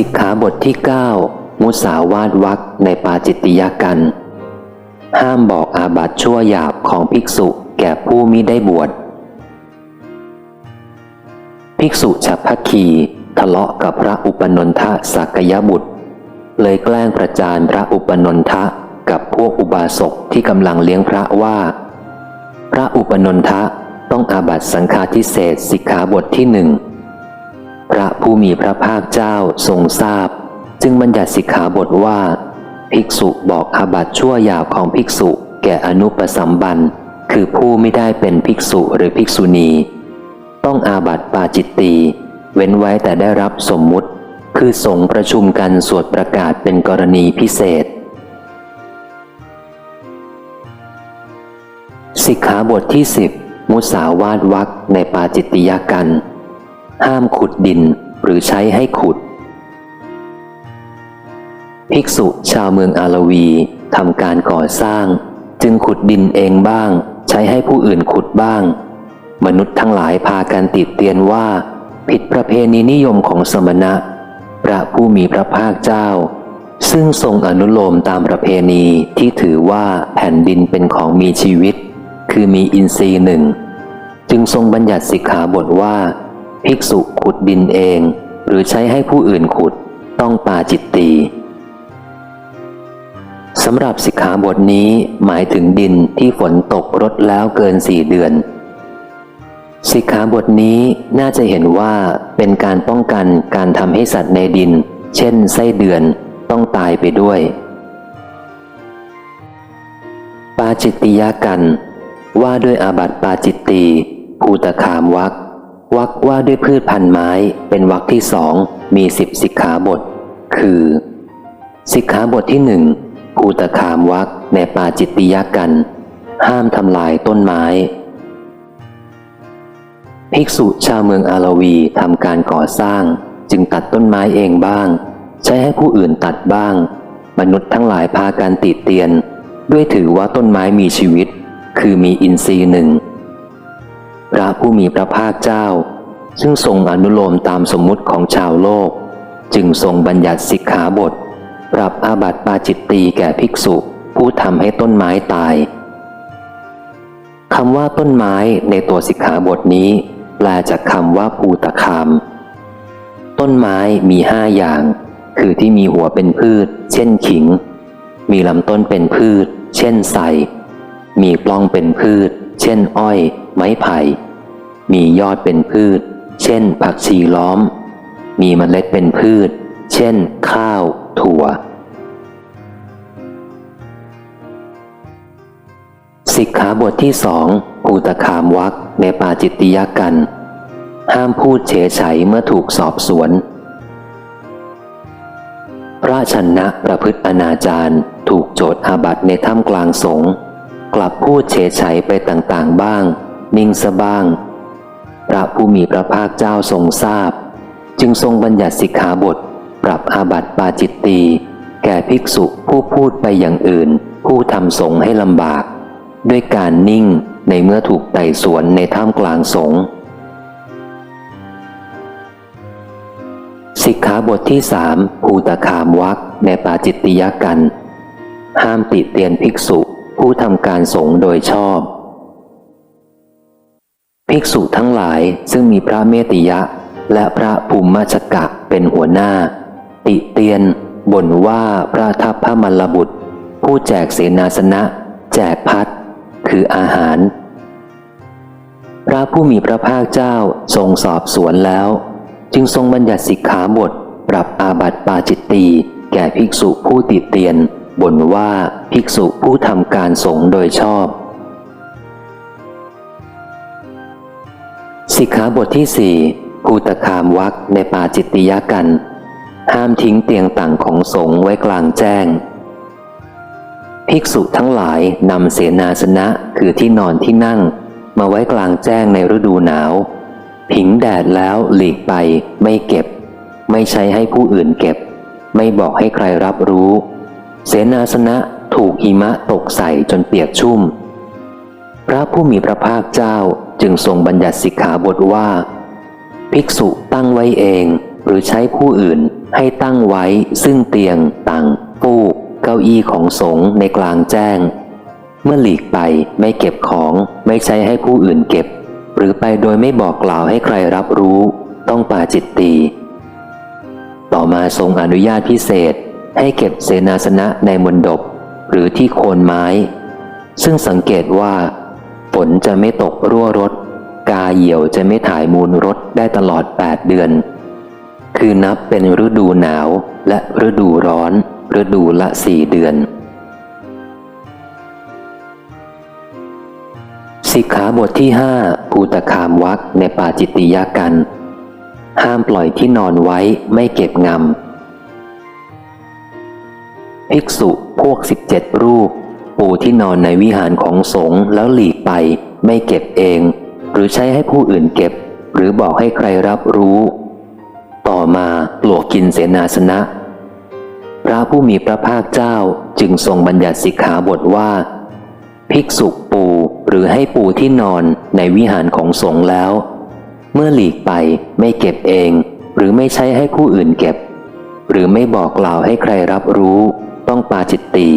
สิกขาบทที่ 9 มุสาวาทวักในปาจิตติยกัน ห้ามบอกอาบัตชั่วหยาบของภิกษุแก่ผู้มิได้บวช ภิกษุฉับพักคีทะเลาะกับพระอุปนนทะสักยบุตร เลยแกล้งประจานพระอุปนนทะกับพวกอุบาสกที่กำลังเลี้ยงพระว่า พระอุปนนทะต้องอาบัตสังฆาทิเศษสิกขาบทที่หนึ่ง พระผู้มีพระภาคเจ้าทรงทราบ จึงบัญญัติสิกขาบทว่า ภิกษุบอกอาบัตชั่วยาวของภิกษุ แก่อนุปสัมบันคือผู้ไม่ได้เป็นภิกษุหรือภิกษุณี ต้องอาบัตปาจิตตีเว้นไว้แต่ได้รับสมมุติ คือสงประชุมกันสวดประกาศเป็นกรณีพิเศษสิกขาบทที่สิบมุสาวาทวักในปาจิตติยกัน ห้ามขุดดินหรือใช้ให้ขุด ภิกษุชาวเมืองอาลวีทำการก่อสร้าง จึงขุดดินเองบ้าง ใช้ให้ผู้อื่นขุดบ้าง มนุษย์ทั้งหลายพากันติดเตียนว่า ผิดประเพณีนิยมของสมณะ พระผู้มีพระภาคเจ้า ซึ่งทรงอนุโลมตามประเพณีที่ถือว่าแผ่นดินเป็นของมีชีวิต คือมีอินทรีย์หนึ่ง จึงทรงบัญญัติสิกขาบทว่า ภิกษุขุดดินเอง หรือใช้ให้ผู้อื่นขุดต้องปาจิตตีสำหรับสิกขาบทนี้หมายถึงดินที่ฝนตกรดแล้วเกินสี่เดือน สิกขาบทนี้น่าจะเห็นว่าเป็นการป้องกันการทำให้สัตว์ในดิน เช่นไส้เดือนต้องตายไปด้วย ปาจิตติยากัน ว่าด้วยอาบัติปาจิตตีภูตคามวัก วักว่าด้วยพืชพันไม้เป็นวักที่สองมีสิบสิกขาบท คือ สิกขาบทที่หนึ่งภูตคามวักในปาจิตติยกัน ห้ามทำลายต้นไม้ ภิกษุชาวเมืองอาลวีทำการก่อสร้าง จึงตัดต้นไม้เองบ้าง ใช้ให้ผู้อื่นตัดบ้าง มนุษย์ทั้งหลายพาการติดเตียน ด้วยถือว่าต้นไม้มีชีวิต คือมีอินทรีย์หนึ่ง ระผู้มีพระภาคเจ้า ซึ่งทรงอนุโลมตามสมมุติของชาวโลก จึงทรงบัญญัติสิกขาบท ปรับอาบัติปาจิตตีแก่ภิกษุผู้ทำให้ต้นไม้ตายคำว่าต้นไม้ในตัวสิกขาบทนี้ แปลจากคำว่าภูตคาม ต้นไม้มีห้าอย่าง คือที่มีหัวเป็นพืช เช่นขิง มีลำต้นเป็นพืช เช่นไทรมีปล้องเป็นพืช เช่น อ้อย ไม้ไผ่ มียอดเป็นพืช เช่น ผักชีล้อม มีเมล็ดเป็นพืช เช่น ข้าว ถั่ว สิกขาบทที่สองภูตคามวักในปาจิตติยกัน ห้ามพูดเฉยไฉเมื่อถูกสอบสวน พระชนะประพฤติอนาจารถูกโจทย์อาบัตในถ้ำกลางสงกลับพูดเฉยไฉไปต่างๆบ้าง นิ่งซะบ้าง พระผู้มีพระภาคเจ้าทรงทราบ จึงทรงบัญญัติสิกขาบท ปรับอาบัติปาจิตตีแก่ภิกษุผู้พูดไปอย่างอื่น ผู้ทำสงให้ลำบาก ด้วยการนิ่งในเมื่อถูกไต่สวนในท่ามกลางสงสิกขาบทที่สามภูตคามวักในปาจิตติยกัน ห้ามติเตียนภิกษุผู้ทำการสงโดยชอบ ภิกษุทั้งหลายซึ่งมีพระเมติยะ และพระภูมิมัชกะเป็นหัวหน้า ติเตียนบ่นว่าพระทัพพระมลบุตร ผู้แจกเสนาสนะ แจกพัดคืออาหาร พระผู้มีพระภาคเจ้าทรงสอบสวนแล้ว จึงทรงบัญญัติสิกขาบท ปรับอาบัติปาจิตตีแก่ภิกษุผู้ติเตียนบ่นว่าภิกษุผู้ทำการสงฆ์โดยชอบ สิกขาบทที่สี่ภูตคามวักในปาจิตติยกัน ห้ามทิ้งเตียงต่างของสงฆ์ไว้กลางแจ้ง ภิกษุทั้งหลายนำเสนาสนะคือที่นอนที่นั่ง มาไว้กลางแจ้งในฤดูหนาว ผิงแดดแล้วหลีกไปไม่เก็บ ไม่ใช้ให้ผู้อื่นเก็บ ไม่บอกให้ใครรับรู้ เสนาสนะถูกหิมะตกใส่จนเปียกชุ่ม พระผู้มีพระภาคเจ้า จึงทรงบัญญัติสิกขาบทว่า ภิกษุตั้งไว้เอง หรือใช้ผู้อื่นให้ตั้งไว้ซึ่งเตียง ตังฟูก เก้าอี้ของสงฆ์ในกลางแจ้ง เมื่อหลีกไปไม่เก็บของไม่ใช้ให้ผู้อื่นเก็บ หรือไปโดยไม่บอกกล่าวให้ใครรับรู้ ต้องปาจิตตีต่อมาทรงอนุญาตพิเศษให้เก็บเสนาสนะในมณฑปหรือที่โคนไม้ ซึ่งสังเกตว่า ฝนจะไม่ตกรั่วรถ กาเหี่ยวจะไม่ถ่ายมูลรถได้ตลอด 8 เดือน คือนับเป็นฤดูหนาวและฤดูร้อน ฤดูละสี่เดือน สิกขาบทที่ห้าภูตคามวักในปาจิตติยากัน ห้ามปล่อยที่นอนไว้ไม่เก็บงำ ภิกษุพวกสิบเจ็ดรูป ปูที่นอนในวิหารของสงฆ์แล้วหลีก ไป ไม่เก็บเอง หรือใช้ให้ผู้อื่นเก็บ หรือบอกให้ใครรับรู้ ต่อมาปลวกกินเสนาสนะ พระผู้มีพระภาคเจ้าจึงทรงบัญญัติสิกขาบทว่า ภิกษุปูหรือให้ปูที่นอนในวิหารของสงฆ์แล้ว เมื่อหลีกไปไม่เก็บเอง หรือไม่ใช้ให้ผู้อื่นเก็บ หรือไม่บอกกล่าวให้ใครรับรู้ ต้องปาจิตตี